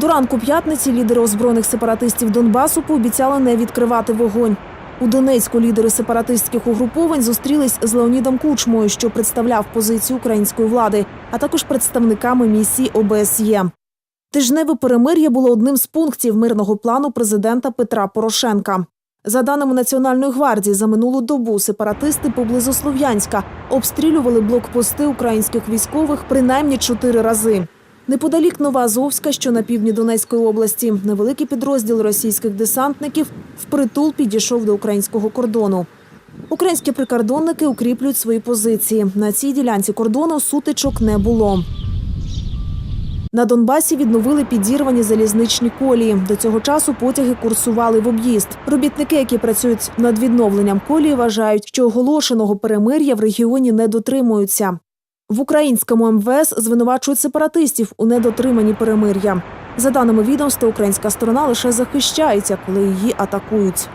До ранку п'ятниці лідери озброєних сепаратистів Донбасу пообіцяли не відкривати вогонь. У Донецьку лідери сепаратистських угруповань зустрілись з Леонідом Кучмою, що представляв позицію української влади, а також представниками місії ОБСЄ. Тижневе перемир'я було одним з пунктів мирного плану президента Петра Порошенка. За даними Національної гвардії, за минулу добу сепаратисти поблизу Слов'янська обстрілювали блокпости українських військових принаймні чотири рази. Неподалік Новоазовська, що на півдні Донецької області, невеликий підрозділ російських десантників впритул підійшов до українського кордону. Українські прикордонники укріплюють свої позиції. На цій ділянці кордону сутичок не було. На Донбасі відновили підірвані залізничні колії. До цього часу потяги курсували в об'їзд. Робітники, які працюють над відновленням колії, вважають, що оголошеного перемир'я в регіоні не дотримуються. В українському МВС звинувачують сепаратистів у недотриманні перемир'я. За даними відомства, українська сторона лише захищається, коли її атакують.